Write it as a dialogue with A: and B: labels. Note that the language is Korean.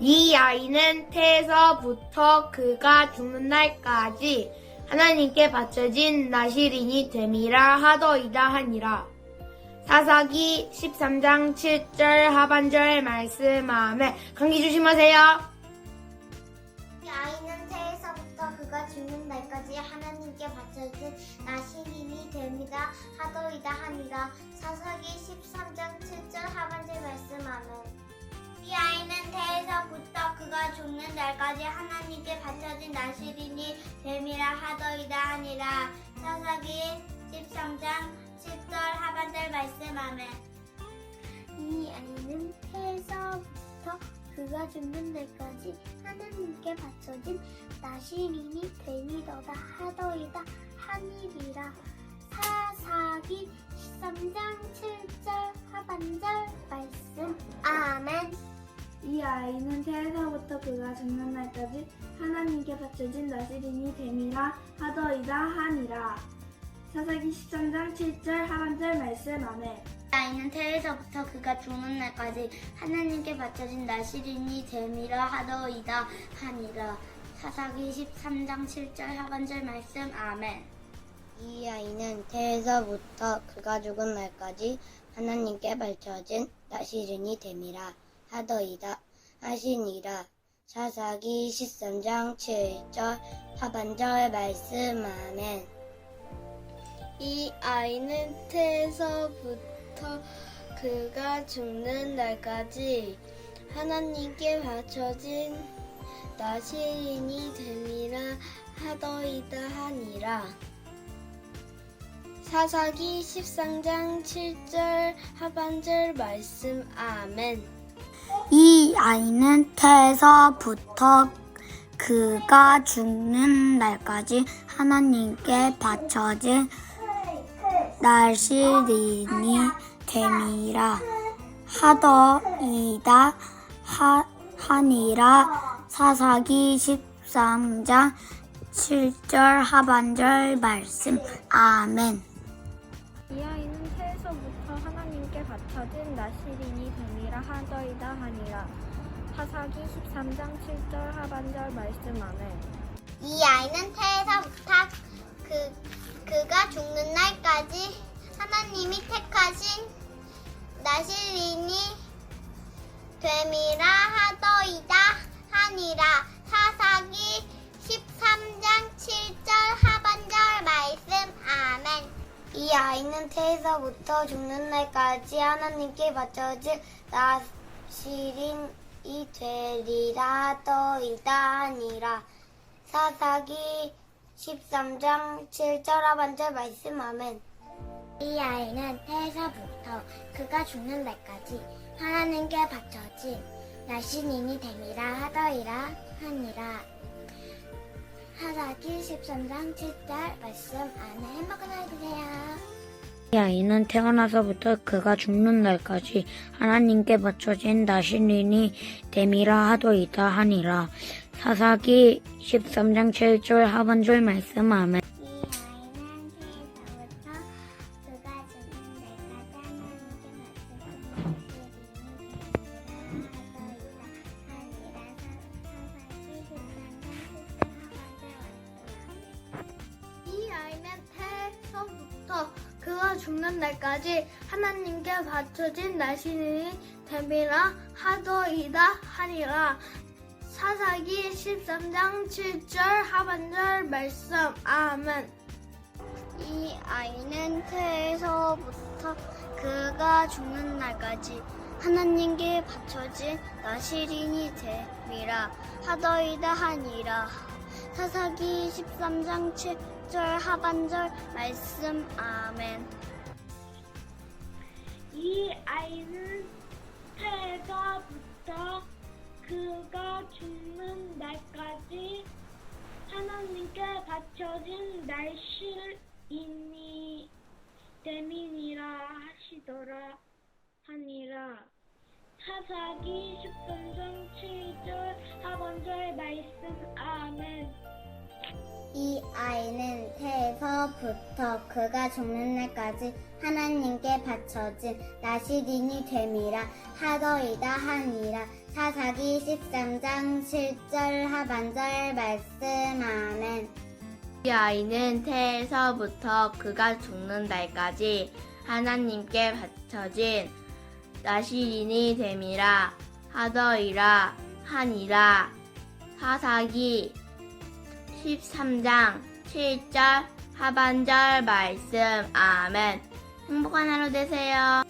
A: 이 아이는 태에서부터 그가 죽는 날까지 하나님께 바쳐진 나시린이 됨이라 하더이다 하니라. 사사기 13장 7절 하반절 말씀함에 감기 조심하세요.
B: 이 아이는 태에서부터 그가 죽는 날까지 하나님께 바쳐진 나시린이 됩니다 하더이다 하니라 사사기 13장 7절 하반절 날까지 하나님께 바쳐진 나시린이 됨이라 하더이다 하니라. 사사기 13장 10절 하반절 말씀하면 이 아이는 태에서부터 그가 죽는 날까지 하나님께 바쳐진 나시린이 됨이더다 하더이다 하니리라. 사사기 13장 7절 하반절 말씀. 아멘
C: 이 아이는 태에서부터 그가 죽는 날까지 하나님께 바쳐진 나시린이 됨이라 하더이다 하니라. 사사기 13장 7절 하반절 말씀 아멘.
B: 아이는 태에서부터 그가 죽는 날까지 하나님께 바쳐진 나시린이 됨이라 하더이다 하니라 사사기 13장 7절 하반절 말씀 아멘
D: 이 아이는 태에서부터 그가 죽은 날까지 하나님께 발쳐진 나시린이 됨이라 하더이다 하시니라 사사기 13장 7절 하반절 말씀 아멘
C: 이 아이는 태에서부터 그가 죽는 날까지 하나님께 바쳐진 나시린이 됨이라 하더이다 하니라. 사사기 13장 7절 하반절 말씀 아멘.
D: 이 아이는 태에서부터 그가 죽는 날까지 하나님께 바쳐진 나시린이 됨이라. 하더이다 하, 하니라. 사사기 13장 7절 하반절 말씀. 아멘
C: 이 아이는 태에서부터 하나님께 바쳐진 나시린이 됨이라 하더이다 하니라. 사사기 13장 7절 하반절 말씀 아멘.
B: 이 아이는 태에서부터 그, 그가 죽는 날까지 하나님이 택하신 나실린이 됨이 이
D: 아이는 태에서부터 죽는 날까지 하나님께 바쳐진 나시린이 되리라 떠이다 하니라. 사사기 13장 7절 하반절 말씀 아멘.
B: 이 아이는 태에서부터 그가 죽는 날까지 하나님께 바쳐진 나신인이 됨이라 하더이라 하니라 하사기 13장 7절 말씀 안에 행복한 하루 되세요.
E: 이 아이는 태어나서부터 그가 죽는 날까지 하나님께 바쳐진 나신인이 됨이라 하도이다 하니라. 사사기 13장 7절 하반절 말씀 아멘.
C: 죽는 날까지 하나님께 바쳐진 나신이 됨이라 하더이다 하니라. 사사기 13장 7절 하반절 말씀 아멘.
B: 이 아이는 태에서부터 그가 죽는 날까지 하나님께 바쳐진 나시린이 됨이라 하더이다 하니라 사사기 13장 7절 하반절 말씀 아멘
C: 이 아이는 태에서부터 그가 죽는 날까지 하나님께 바쳐진 날실이니 됨이니라 하시더라 하니라. 사사기 13장 7절 하반절 말씀. 아멘.
F: 이 아이는 태 에서부터 그가 죽는 날까지 하나님께 바쳐진 나시린이 됨이라. 하더이다 하니라. 사사기 13장 7절 하반절 말씀 아멘.
A: 이 아이는 태에서부터 그가 죽는 날까지 하나님께 바쳐진 나시린이 됨이라. 하더이라 하니라. 사사기 13장 7절 하반절 말씀 아멘 행복한 하루 되세요.